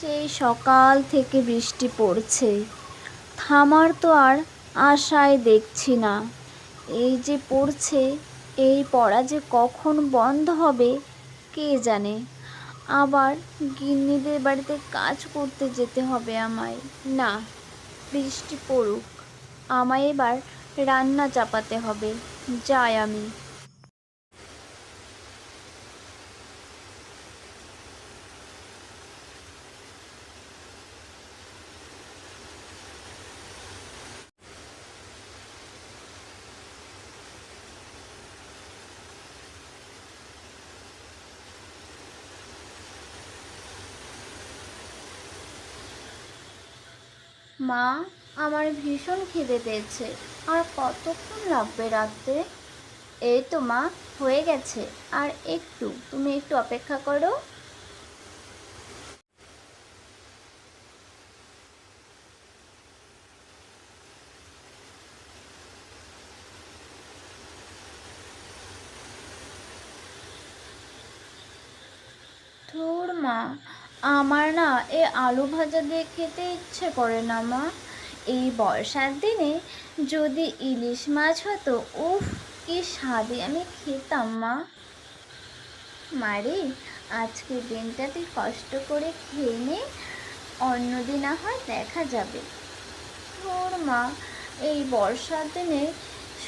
সেই সকাল থেকে বৃষ্টি পড়ছে। থামার তো আর আশায় দেখছি না। এই যে পড়ছে, এই পড়া যে কখন বন্ধ হবে, কে জানে? আবার গিন্নিদের বাড়িতে কাজ করতে যেতে হবে আমায়। না, বৃষ্টি পড়ুক। আমায় এবার রান্না চাপাতে হবে। যাই আমি। মা, আমার ভীষণ খিদে পেয়েছে। আর কতক্ষণ লাগবে রাত্রে? এই তো মা, হয়ে গেছে। আর একটু, তুমি একটু অপেক্ষা করো ধুর মা আমার না এ আলু ভাজা দিয়ে খেতে ইচ্ছে করে না, মা। এই বর্ষার দিনে যদি ইলিশ মাছ হতো, উফ, কি স্বাদে আমি খেতাম, মা। মারে আজকে দিনটা তুই কষ্ট করে খেয়ে নে, অন্যদিন হয় দেখা যাবে। ধুর, মা, এই বর্ষার দিনে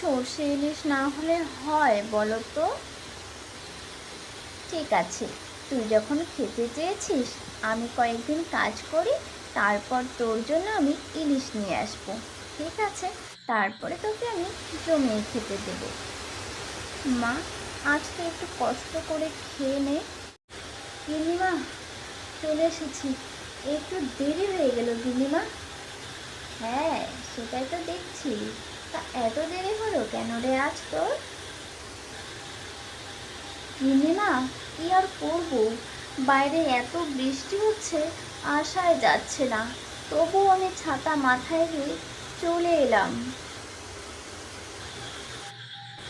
সর্ষে ইলিশ না হলে হয় বলো তো? ঠিক আছে। তুই যখন খেতে চেয়েছিস, আমি কয়েকদিন কাজ করি, তারপর তোর জন্য আমি ইলিশ নিয়ে আসব, ঠিক আছে? তারপরে তোকে আমি জমিয়ে খেতে দেবো। মা, আজ তো একটু কষ্ট করে খেয়ে নে। গিনিমা চলে এসেছি। একটু দেরি হয়ে গেল গিনিমা হ্যাঁ সেটাই তো দেখছি। তা এত দেরি হলো কেন রে আজ তোর? গিনিমা কি আর করব? বাইরে এত বৃষ্টি হচ্ছে, আশায় যাচ্ছে না। তবুও আমি ছাতা মাথায় দিয়ে চলে এলাম।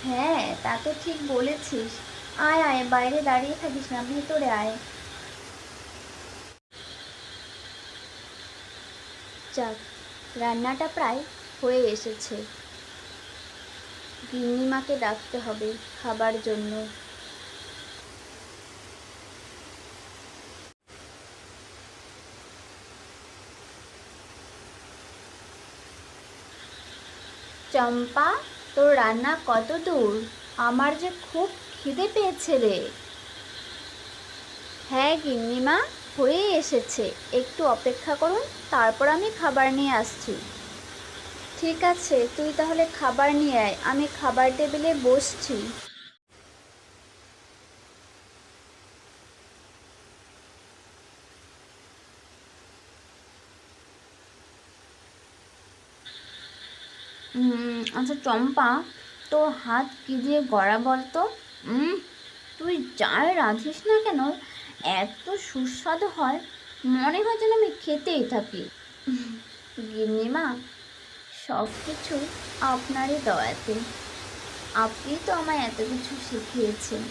হ্যাঁ তা তো ঠিক বলেছিস। আয় আয়, বাইরে দাঁড়িয়ে থাকিস না, ভেতরে আয়। যাক, রান্নাটা প্রায় হয়ে এসেছে। গিন্নিমাকে ডাকতে হবে খাবার জন্য। চম্পা, তোর রান্না কত দূর? আমার যে খুব খিদে পেয়েছে রে। হ্যাঁ গিন্নিমা হয়ে এসেছে। একটু অপেক্ষা করুন, তারপর আমি খাবার নিয়ে আসছি। ঠিক আছে, তুই তাহলে খাবার নিয়ে আয়। আমি খাবার টেবিলে বসছি। আচ্ছা চম্পা, তোর হাত কি দিয়ে গড়া বলতো তুই যাই রাঁধিস না কেন? এত সুস্বাদু হয়, মনে হয় যেন আমি খেতেই থাকি। গিন্নিমা সব কিছু আপনারই দয়াতে। আপনি তো আমায় এত কিছু শিখিয়েছেন।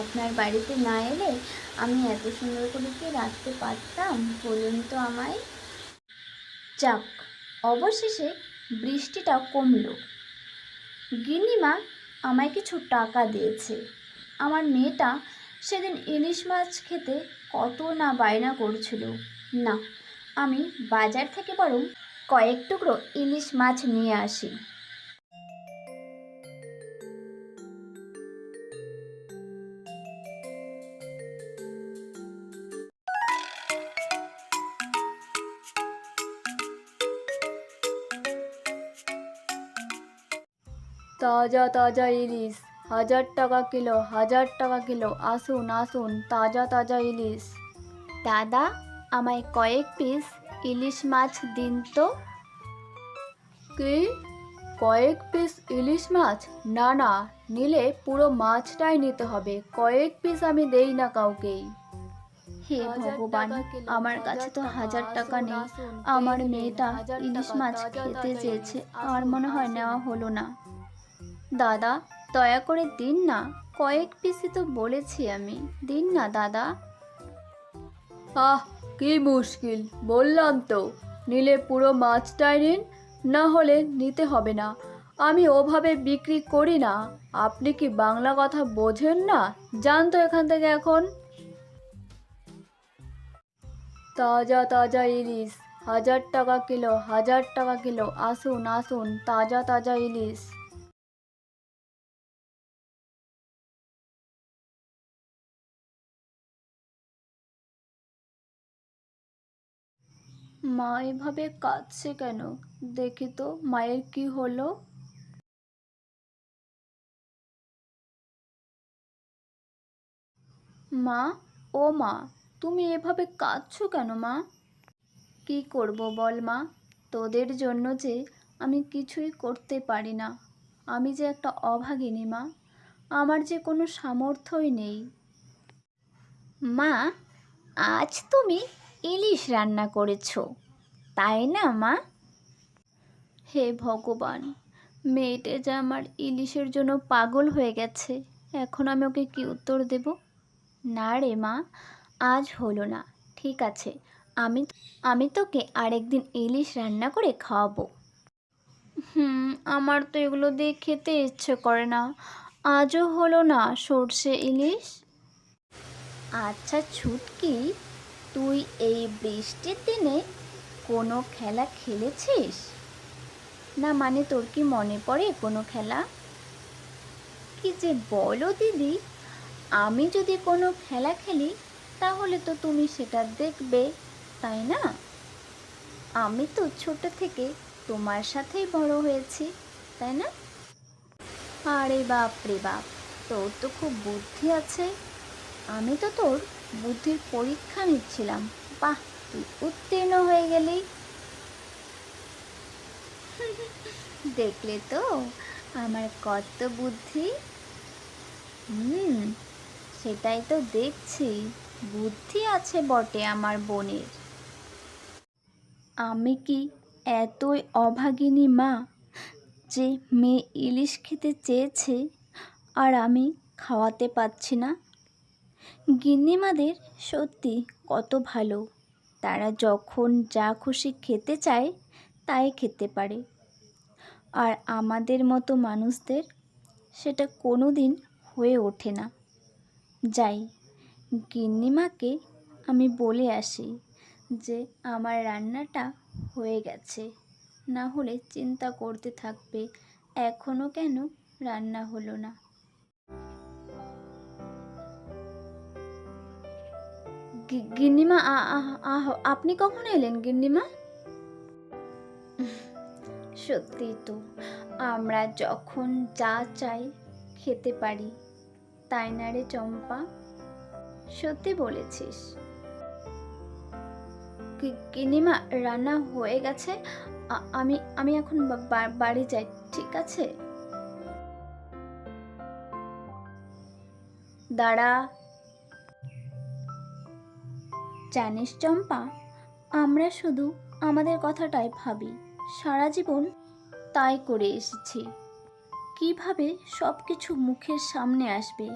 আপনার বাড়িতে না এলে আমি এত সুন্দর করে কি রাখতে পারতাম? বলুন তো আমায়। যাক, অবশেষে বৃষ্টিটা কমল। গিনিমা আমায় কিছু টাকা দিয়েছে। আমার মেয়েটা সেদিন ইলিশ মাছ খেতে কত না বায়না করছিল। না, আমি বাজার থেকে বরং কয়েক টুকরো ইলিশ মাছ নিয়ে আসি। তাজা তাজা ইলিশ। হাজার টাকা কিলো হাজার টাকা কিলো। আসুন আসুন তাজা তাজা ইলিশ। দাদা আমায় কয়েক পিস ইলিশ মাছ দিন তো। কি? কয়েক পিস ইলিশ মাছ? না না নিলে পুরো মাছটাই নিতে হবে। কয়েক পিস আমি দেই না কাউকেই হে ভগবান আমার কাছে তো হাজার টাকা নেই। আমার মেয়েটা ইলিশ মাছ খেতে চেয়েছে আমার মনে হয় নেওয়া হলো না। দাদা, দয়া করে দিন না। কয়েক পিসি তো বলেছি আমি। দিন না, দাদা। আহ, কি মুশকিল, বললাম তো। নিলে পুরো মাছটাই নিন, না হলে নিতে হবে না। আমি ওভাবে বিক্রি করি না। আপনি কি বাংলা কথা বোঝেন না? যান তো এখান থেকে এখন। তাজা তাজা ইলিশ। হাজার টাকা কিলো, হাজার টাকা কিলো। আসুন আসুন, তাজা তাজা ইলিশ। মা এভাবে কাঁদছে কেন? দেখি তো, মায়ের কি হলো? মা, ও মা, তুমি এভাবে কাঁদছো কেন মা? কি করব বল মা, তোদের জন্য যে আমি কিছুই করতে পারি না। আমি যে একটা অভাগিনী মা, আমার যে কোনো সামর্থ্যই নেই। মা, আজ তুমি ইলিশ রান্না করেছ। তাই না, মা? হে ভগবান, মেয়েটা যে আমার ইলিশের জন্য পাগল হয়ে গেছে, এখন আমি ওকে কি উত্তর দেব? না রে মা, আজ হলো না, ঠিক আছে, আমি আমি তোকে আরেকদিন ইলিশ রান্না করে খাওয়াবো। হুম, আমার তো এগুলো দিয়ে খেতে ইচ্ছে করে না, আজও হলো না সর্ষে ইলিশ? আচ্ছা ছুটকি, তুই এই বৃষ্টির দিনে কোনো খেলা খেলেছিস? না মানে তোর কি মনে পড়ে কোনো খেলা? কি যে বলো দিদি, আমি যদি কোনো খেলা খেলি, তাহলে তো তুমি সেটা দেখবে, তাই না? আমি তো ছোট থেকে তোমার সাথেই বড় হয়েছি, তাই না? আরে বাপ রে বাপ, তোর তো খুব বুদ্ধি আছে। আমি তো তোর বুদ্ধির পরীক্ষা নিচ্ছিলাম, বাহ! উত্তীর্ণ হয়ে গেলি। দেখলে তো আমার কত বুদ্ধি। হুম, সেটাই তো দেখছি। বুদ্ধি আছে বটে আমার বোনের। আমি কি এতই অভাগিনী মা যে মেয়ে ইলিশ খেতে চেয়েছে আর আমি খাওয়াতে পারছি না? গিন্নিমাদের সত্যি কত ভালো। তারা যখন যা খুশি খেতে চায়, তাই খেতে পারে। আর আমাদের মতো মানুষদের সেটা কোনো দিন হয়ে ওঠে না। যাই, গিন্নিমাকে আমি বলে আসি যে, আমার রান্নাটা হয়ে গেছে। না হলে চিন্তা করতে থাকবে এখনও কেন রান্না হলো না। গিন্নিমা আপনি কখন এলেন গিন্নিমা? সত্যি তো, আমরা যখন যা চাই খেতে পারি, তাই না রে চম্পা? সত্যি বলেছিস। গিন্নিমা, রান্না হয়ে গেছে আমি আমি এখন বাড়ি যাই, ঠিক আছে? দাঁড়া জানিস চম্পা, আমরা শুধু আমাদের কথাটাই ভাবি। সারা জীবন তাই করে এসেছি। কীভাবে সব কিছু মুখের সামনে আসবে?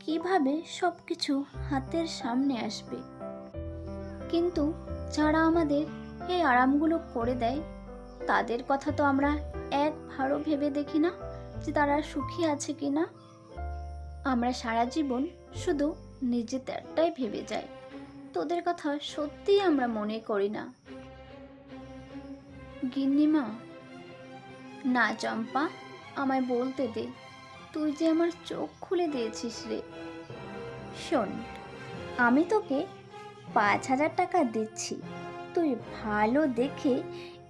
কীভাবে সব কিছু হাতের সামনে আসবে? কিন্তু যারা আমাদের এই আরামগুলো করে দেয়, তাদের কথা তো আমরা একবারও ভেবে দেখি না যে তারা সুখী আছে কি না আমরা সারা জীবন শুধু নিজেদেরটাই ভেবে যাই। তোদের কথা সত্যিই আমরা মনে করি না। গিন্নিমা, না চম্পা, আমায় বলতে দে, তুই যে আমার চোখ খুলে দিয়েছিস রে। শোন, আমি তোকে পাঁচ হাজার টাকা দিচ্ছি। তুই ভালো দেখে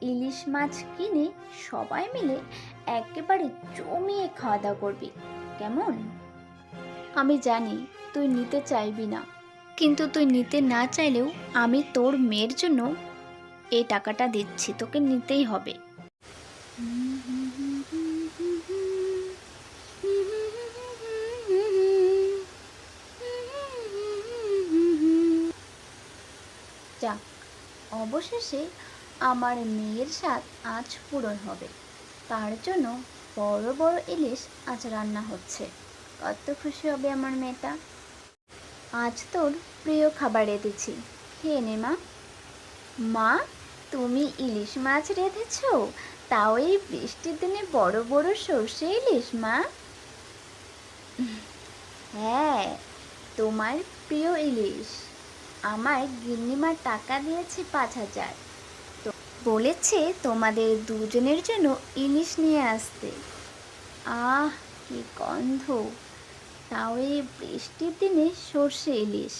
ইলিশ মাছ কিনে সবাই মিলে একেবারে জমিয়ে খাওয়া দাওয়া করবি, কেমন? আমি জানি তুই নিতে চাইবি না। কিন্তু তুই নিতে না চাইলেও আমি তোর মেয়ের জন্য এই টাকাটা দিচ্ছি, তোকে নিতেই হবে। যাক, অবশেষে আমার মেয়ের স্বাদ আজ পূরণ হবে। তার জন্য বড় বড় ইলিশ আজ রান্না হচ্ছে। কত খুশি হবে আমার মেয়েটা। আজ তোর প্রিয় খাবার এনেছি খেয়ে নে মা। মা, তুমি ইলিশ মাছ রেঁধেছো? তাও এই বৃষ্টির দিনে বড় বড় সর্ষে ইলিশ, মা। হ্যাঁ তোমার প্রিয় ইলিশ। আমার গিন্নিমা টাকা দিয়েছে পাঁচ হাজার। তো বলেছে তোমাদের দুজনের জন্য ইলিশ নিয়ে আসতে। আহ, কি গন্ধ। তাও এই বৃষ্টির দিনে সর্ষে ইলিশ।